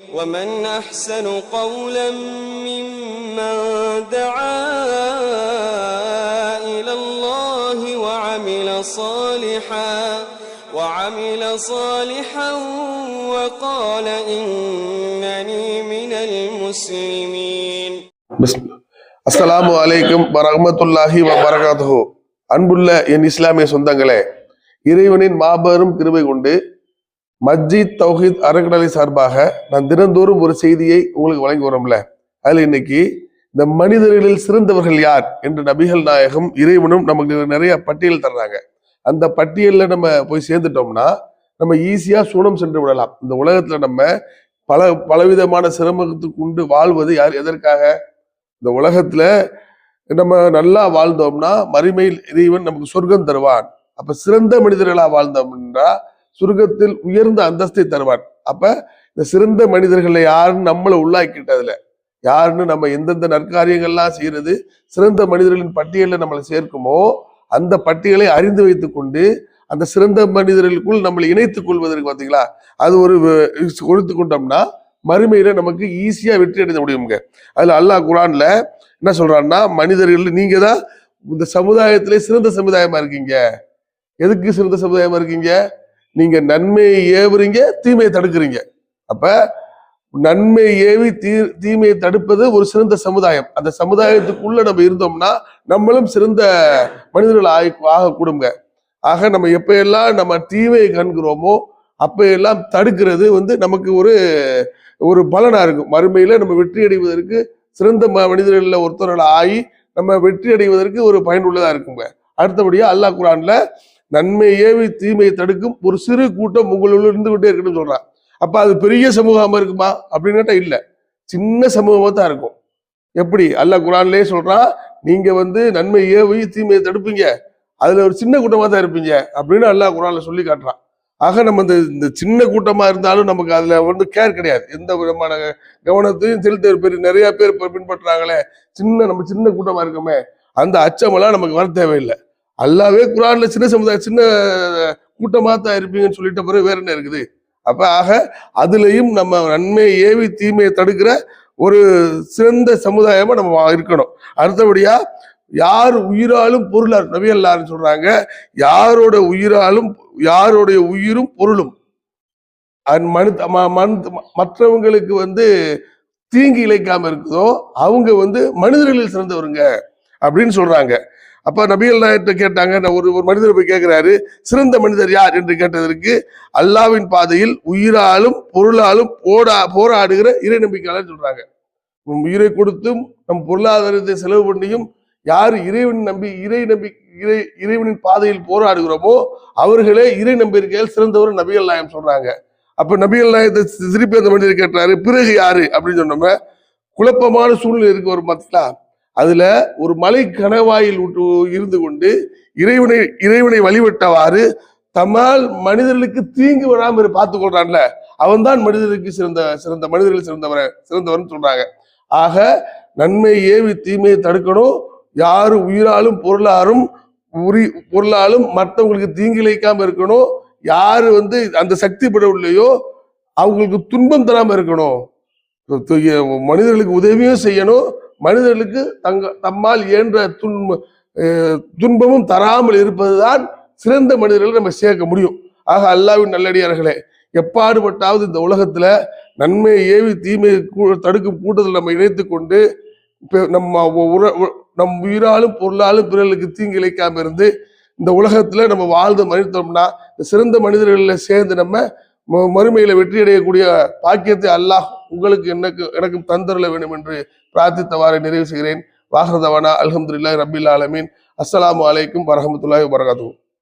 ومن أحسن قولا ممن دعا إلى الله وعمل صالحا وعمل صالحا وقال إنني من المسلمين பிஸ்மி- அஸ்ஸலாமு அலைக்கும் வரஹ்மத்துல்லாஹி வபரகாத்துஹு அன்புள்ள என் இஸ்லாமிய சொந்தங்களே இறைவனின் மாபெரும் கிருபை கொண்டு மஸ்ஜித் தௌஹித் அறக்கடலை சார்பாக நான் தினந்தோறும் ஒரு செய்தியை உங்களுக்கு வழங்கி வரோம்ல. அதில் இன்னைக்கு இந்த மனிதர்களில் சிறந்தவர்கள் யார் என்று நபிகள் நாயகம் இறைவனும் நமக்கு நிறைய பட்டியல் தர்றாங்க. அந்த பட்டியலில் நம்ம போய் சேர்ந்துட்டோம்னா நம்ம ஈஸியாக சூனம் சென்று விடலாம். இந்த உலகத்தில் நம்ம பல பலவிதமான சிரமத்துக்கு உண்டு வாழ்வது யார் எதற்காக? இந்த உலகத்தில் நம்ம நல்லா வாழ்ந்தோம்னா மறுமையில் இறைவன் நமக்கு சொர்க்கம் தருவான். அப்போ சிறந்த மனிதர்களாக வாழ்ந்தோம்னா சுருக்கத்தில் உயர்ந்த அந்தஸ்தை தருவான் அப்ப இந்த சிறந்த மனிதர்களை யாருன்னு நம்மளை உள்ளாக்கிட்டதுல யாருன்னு நம்ம எந்தெந்த நற்காரியங்கள்லாம் செய்யறது சிறந்த மனிதர்களின் பட்டியலில் நம்மளை சேர்க்குமோ அந்த பட்டியலை அறிந்து வைத்து கொண்டு அந்த சிறந்த மனிதர்களுக்குள் நம்மளை இணைத்துக் கொள்வதற்கு பார்த்தீங்களா அது ஒரு கொடுத்து கொண்டோம்னா மறுமையில நமக்கு ஈஸியா வெற்றி அடைந்த முடியுங்க. அதுல அல்லாஹ் குரான்ல என்ன சொல்றான்னா மனிதர்கள் நீங்க தான் இந்த சமுதாயத்திலே சிறந்த சமுதாயமா இருக்கீங்க. எதுக்கு சிறந்த சமுதாயமா இருக்கீங்க? நீங்க நன்மையை ஏவுறீங்க தீமையை தடுக்கிறீங்க. அப்ப நன்மை ஏவி தீ தீமையை தடுப்பது ஒரு சிறந்த சமுதாயம். அந்த சமுதாயத்துக்குள்ள நம்ம இருந்தோம்னா நம்மளும் சிறந்த மனிதர்கள் ஆகி ஆகக்கூடுங்க. ஆக நம்ம எப்பயெல்லாம் நம்ம தீமையை காண்கிறோமோ அப்பையெல்லாம் எல்லாம் தடுக்கிறது வந்து நமக்கு ஒரு ஒரு பலனா இருக்கும். மறுமையில நம்ம வெற்றி அடைவதற்கு சிறந்த ம- ஒருத்தர்கள் ஆகி நம்ம வெற்றி அடைவதற்கு ஒரு பயனுள்ளதா இருக்குங்க. அடுத்தபடியா அல்லாஹ் குரான்ல நன்மை ஏவி தீமையை தடுக்கும். ஒரு சிறு கூட்டம் உங்களுள்ள இருந்து கொண்டே இருக்குன்னு சொல்றான் அப்ப அது பெரிய சமூகமா இருக்குமா? அப்படின்னு கேட்டா சின்ன சமூகமா தான் இருக்கும். எப்படி? அல்லாஹ் குரான்லயே சொல்றான் நீங்க வந்து நன்மை ஏவி தீமையை தடுப்பீங்க. அதுல ஒரு சின்ன கூட்டமா தான் இருப்பீங்க. அப்படின்னு அல்லாஹ் குரான்ல சொல்லி காட்டுறான் ஆக நம்ம இந்த இந்த சின்ன கூட்டமா இருந்தாலும் நமக்கு அதுல வந்து கேர் கிடையாது. எந்த விதமான கவனத்தையும் செலுத்த பெரிய நிறைய பேர் பின்பற்றுறாங்களே. சின்ன நம்ம சின்ன கூட்டமா இருக்கோமே அந்த அச்சமெல்லாம் நமக்கு வர தேவையில்லை. அல்லாவே குரான்ல சின்ன சமுதாயம் சின்ன கூட்டமாக தான் இருப்பீங்கன்னு சொல்லிட்ட பிறகு வேற என்ன இருக்குது? அப்ப ஆக அதுலயும் நம்ம நன்மையை ஏவி தீமையை தடுக்கிற ஒரு சிறந்த சமுதாயமா நம்ம இருக்கணும். அடுத்தபடியா யார் உயிராலும் பொருளார் நபி அல்லாருன்னு சொல்றாங்க. யாரோட உயிராலும் யாருடைய உயிரும் பொருளும். அந் மனு ம- மனு- மற்றவங்களுக்கு வந்து தீங்கு இழைக்காம இருக்குதோ அவங்க வந்து மனிதர்களில் சிறந்தவருங்க அப்படின்னு சொல்றாங்க. அப்போ நபிகள் நாயத்தை கேட்டாங்க நான் ஒரு ஒரு மனிதர் போய் கேட்கிறாரு சிறந்த மனிதர் யார் என்று கேட்டதற்கு அல்லாவின் பாதையில் உயிராலும் பொருளாலும் போடா போராடுகிற இறை நம்பிக்கையாளர் சொல்றாங்க உயிரை கொடுத்தும் நம் பொருளாதாரத்தை செலவு பண்ணியும் யார் இறைவன் நம்பி இறை நம்பி இறை இறைவனின் பாதையில் போராடுகிறோமோ அவர்களே இறை நம்பிக்கையில் சிறந்தவர் நபிகள் நாயம் சொல்றாங்க. அப்ப நபிகள் நாயத்தை திருப்பி அந்த மனிதர் கேட்டாரு பிறகு யாரு? அப்படின்னு சொன்னோம்னா குழப்பமான சூழ்நிலை இருக்கு வரும் பார்த்தீங்களா அதுல ஒரு மலை கணவாயில் விட்டு இருந்து கொண்டு இறைவனை இறைவனை வழிபட்டவாறு தம்மால் மனிதர்களுக்கு தீங்கு வராமல் பார்த்து கொள்றான்ல. அவன்தான் மனிதர்களுக்கு சிறந்த சிறந்த மனிதர்கள் சிறந்தவரை சிறந்தவர்னு சொல்றாங்க. ஆக நன்மை ஏவி தீமையை தடுக்கணும். யாரு உயிராலும் பொருளாலும் உரி பொருளாலும் மற்றவங்களுக்கு தீங்கு இழைக்காம இருக்கணும். யாரு வந்து அந்த சக்தி படவில்லையோ அவங்களுக்கு துன்பம் தராம இருக்கணும். மனிதர்களுக்கு உதவியும் செய்யணும். மனிதர்களுக்கு தங்க தம்மால் இயன்ற துன்ப துன்பமும் தராமல் இருப்பதுதான் சிறந்த மனிதர்களை நம்ம சேர்க்க முடியும். ஆக அல்லாவின் நல்லடியார்களே எப்பாடுபட்டாவது இந்த உலகத்துல நன்மையை ஏவி தீமையை கூ- தடுக்கும் கூட்டத்தில் நம்ம இணைத்து கொண்டு நம்ம உர நம் உயிராலும் பொருளாலும் பிறர்களுக்கு தீங்கு இழைக்காம இருந்து இந்த உலகத்துல நம்ம வாழ்ந்து மனிதோம்னா சிறந்த மனிதர்களில் சேர்ந்து நம்ம மறுமையில வெற்றி அடையக்கூடிய பாக்கியத்தை அல்லாஹ் உங்களுக்கு எனக்கு எனக்கும் தந்தரல வேண்டும் என்று பிரார்த்தித்தவாறு நிறைவு செய்கிறேன். வாகரதவானா அலமதுல்லா ரபில் ஆலமீன். அஸ்லாம் வலைக்கும் வரமத்துல்லாஹ் வபரகாத்துஹு.